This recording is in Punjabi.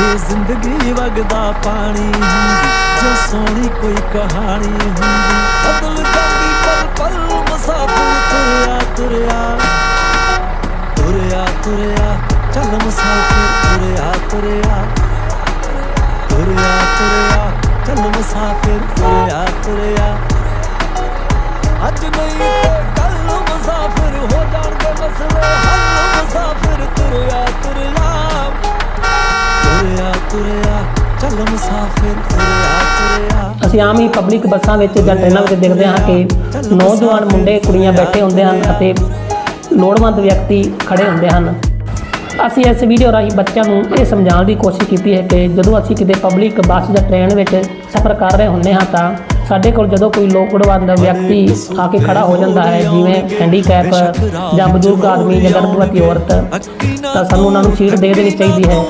ਇਹ ਜ਼ਿੰਦਗੀ ਵਗਦਾ ਪਾਣੀ ਹੁੰਦੀ, ਜੋ ਸੋਹਣੀ ਕੋਈ ਕਹਾਣੀ ਹੁੰਦੀ। ਬਦਲ ਜਾਂਦੀ ਪਲ ਪਲ ਮੁਸਾਫਿਰ ਤੁਰਿਆ ਤੁਰਿਆ ਤੁਰਿਆ ਤੁਰਿਆ, ਚੱਲ ਮੁਸਾਫਿਰ ਤੁਰਿਆ ਤੁਰਿਆ ਤੁਰਿਆ ਤੁਰਿਆ, ਚੱਲ ਮੁਸਾਫਿਰ ਤੁਰਿਆ ਤੁਰਿਆ। ਅੱਜ ਨਹੀਂ ਤੇ ਕੱਲ ਨੂੰ ਹੋ ਜਾਣਗੇ ਮਸਲੇ, ਹੱਲ ਮੁਸਾਫਿਰ ਤੁਰਿਆ। ਚੱਲ ਮੁਸਾਫਿਰ ਤੁਰਿਆ ਤੁਰਿਆ ਅਸੀਂ ਆਮ ਹੀ ਪਬਲਿਕ ਬੱਸਾਂ ਵਿੱਚ ਜਾਂ ਟ੍ਰੇਨਾਂ ਵਿੱਚ ਦੇਖਦੇ ਹਾਂ ਕਿ ਨੌਜਵਾਨ ਮੁੰਡੇ ਕੁੜੀਆਂ ਬੈਠੇ ਹੁੰਦੇ ਹਨ ਅਤੇ ਲੋੜਵੰਦ ਵਿਅਕਤੀ ਖੜੇ ਹੁੰਦੇ ਹਨ। ਅਸੀਂ ਇਸ ਵੀਡੀਓ ਰਾਹੀਂ ਬੱਚਿਆਂ ਨੂੰ ਇਹ ਸਮਝਾਉਣ ਦੀ ਕੋਸ਼ਿਸ਼ ਕੀਤੀ ਹੈ ਕਿ ਜਦੋਂ ਅਸੀਂ ਕਿਤੇ ਪਬਲਿਕ ਬੱਸ ਜਾਂ ਟ੍ਰੇਨ ਵਿੱਚ ਸਫ਼ਰ ਕਰ ਰਹੇ ਹੁੰਦੇ ਹਾਂ ਤਾਂ ਸਾਡੇ ਕੋਲ ਜਦੋਂ ਕੋਈ ਲੋੜਵੰਦ ਵਿਅਕਤੀ ਆ ਕੇ ਖੜਾ ਹੋ ਜਾਂਦਾ ਹੈ ਜਿਵੇਂ ਹੈਂਡੀਕੈਪ ਜਾਂ ਬਜ਼ੁਰਗ ਆਦਮੀ ਜਾਂ ਗਰਭਵਤੀ ਔਰਤ ਤਾਂ ਸਾਨੂੰ ਉਹਨਾਂ ਨੂੰ ਸੀਟ ਦੇ ਦੇਣੀ ਚਾਹੀਦੀ ਹੈ।